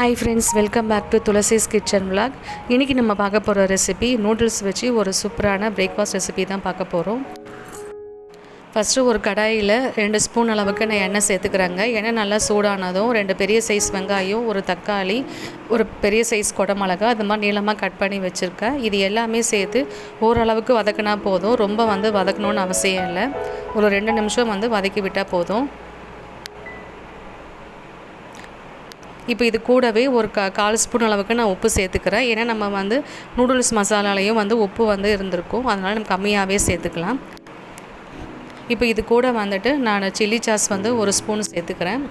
Hi friends welcome back to Thulasi's kitchen vlog இன்றைக்கி நம்ம பார்க்க போகிற ரெசிபி நூடுல்ஸ் வச்சு ஒரு சூப்பரான பிரேக்ஃபாஸ்ட் ரெசிபி தான் பார்க்க போகிறோம் ஃபஸ்ட்டு ஒரு கடாயில் ரெண்டு ஸ்பூன் அளவுக்கு நான் எண்ணெய் சேர்த்துக்கிறேங்க. எண்ணெய் நல்லா சூடானதும் ரெண்டு பெரிய சைஸ் வெங்காயம் ஒரு தக்காளி ஒரு பெரிய சைஸ் குடமிளகா அது மாதிரி நீளமாக கட் பண்ணி வச்சுருக்கேன். இது எல்லாமே சேர்த்து ஓரளவுக்கு வதக்கினா போதும். ரொம்ப வந்து வதக்கணும்னு அவசியம் இல்லை. ஒரு ரெண்டு நிமிஷம் வந்து வதக்கி விட்டால் போதும். இப்போ இது கூடவே ஒரு கா கால் ஸ்பூன் அளவுக்கு நான் உப்பு சேர்த்துக்கிறேன். ஏன்னா நம்ம வந்து நூடுல்ஸ் மசாலாலையும் வந்து உப்பு வந்து இருந்திருக்கும். அதனால் நம்ம கம்மியாகவே சேர்த்துக்கலாம். இப்போ இது கூட வந்துட்டு நான் சில்லி சாஸ் வந்து ஒரு ஸ்பூன் சேர்த்துக்கிறேன்.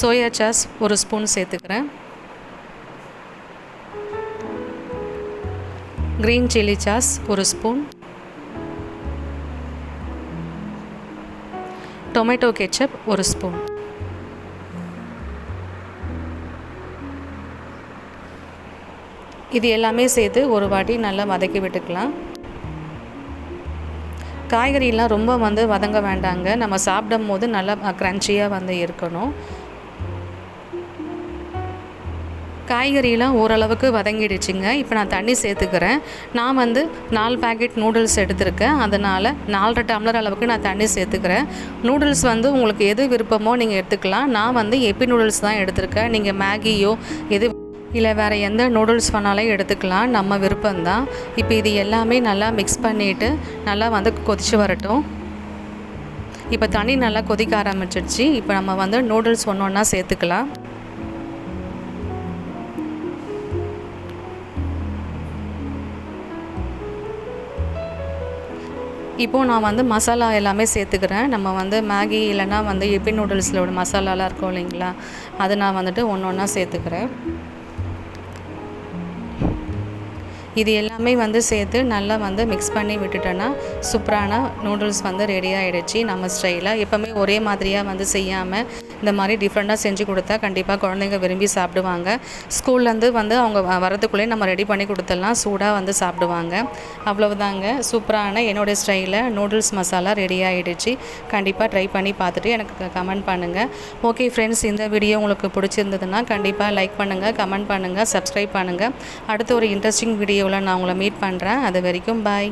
சோயா சாஸ் ஒரு ஸ்பூன் சேர்த்துக்கிறேன். க்ரீன் சில்லி சாஸ் ஒரு ஸ்பூன். டொமேட்டோ கெச்சப் ஒரு ஸ்பூன். இது எல்லாமே சேர்த்து ஒரு வாட்டி நல்லா வதக்கி விட்டுக்கலாம். காய்கறிலாம் ரொம்ப வந்து வதங்க வேண்டாங்க. நம்ம சாப்பிடும் போது நல்லா க்ரன்ச்சியாக வந்து இருக்கணும். காய்கறிலாம் ஓரளவுக்கு வதங்கிடுச்சுங்க. இப்போ நான் தண்ணி சேர்த்துக்கிறேன். நான் வந்து நாலு பேக்கெட் நூடுல்ஸ் எடுத்திருக்கேன். அதனால் நாலரை டம்ளர் அளவுக்கு நான் தண்ணி சேர்த்துக்கிறேன். நூடுல்ஸ் வந்து உங்களுக்கு எது விருப்பமோ நீங்கள் எடுத்துக்கலாம். நான் வந்து எப்பி நூடுல்ஸ் தான் எடுத்திருக்கேன். நீங்கள் மேகியோ எது இல்லை வேறு எந்த நூடுல்ஸ் வேணாலும் எடுத்துக்கலாம். நம்ம விருப்பம்தான். இப்போ இது எல்லாமே நல்லா மிக்ஸ் பண்ணிவிட்டு நல்லா வந்து கொதித்து வரட்டும். இப்போ தண்ணி நல்லா கொதிக்க ஆரம்பிச்சிடுச்சு இப்போ நம்ம வந்து நூடுல்ஸ் ஒன்று ஒன்றா சேர்த்துக்கலாம். இப்போது நான் வந்து மசாலா எல்லாமே சேர்த்துக்கிறேன். நம்ம வந்து மேகி இல்லைன்னா வந்து எப்பி நூடுல்ஸில் மசாலாலாம் இருக்கும் இல்லைங்களா? அது நான் வந்துட்டு ஒன்று ஒன்றா சேர்த்துக்கிறேன். இது எல்லாமே வந்து சேர்த்து நல்லா வந்து மிக்ஸ் பண்ணி விட்டுட்டோன்னா சூப்பரான நூடுல்ஸ் வந்து ரெடி ஆகிடுச்சு நம்ம ஸ்டைலாக எப்போவுமே ஒரே மாதிரியாக வந்து செய்யாமல் இந்த மாதிரி டிஃப்ரெண்ட்டாக செஞ்சு கொடுத்தா கண்டிப்பாக குழந்தைங்க விரும்பி சாப்பிடுவாங்க. ஸ்கூல்லேருந்து வந்து அவங்க வரதுக்குள்ளேயே நம்ம ரெடி பண்ணி கொடுத்துடலாம். சூடாக வந்து சாப்பிடுவாங்க. அவ்வளவுதாங்க. சூப்பரான என்னுடைய ஸ்டைலில் நூடுல்ஸ் மசாலா ரெடி ஆகிடுச்சு கண்டிப்பாக ட்ரை பண்ணி பார்த்துட்டு எனக்கு கமெண்ட் பண்ணுங்கள் ஓகே ஃப்ரெண்ட்ஸ் இந்த வீடியோ உங்களுக்கு பிடிச்சிருந்ததுன்னா கண்டிப்பாக லைக் பண்ணுங்கள் கமெண்ட் பண்ணுங்கள் சப்ஸ்கிரைப் பண்ணுங்கள் அடுத்த ஒரு இன்ட்ரெஸ்டிங் வீடியோ வீடியோவில் நான் உங்களை மீட் பண்ணுறேன். அது வரைக்கும் பாய்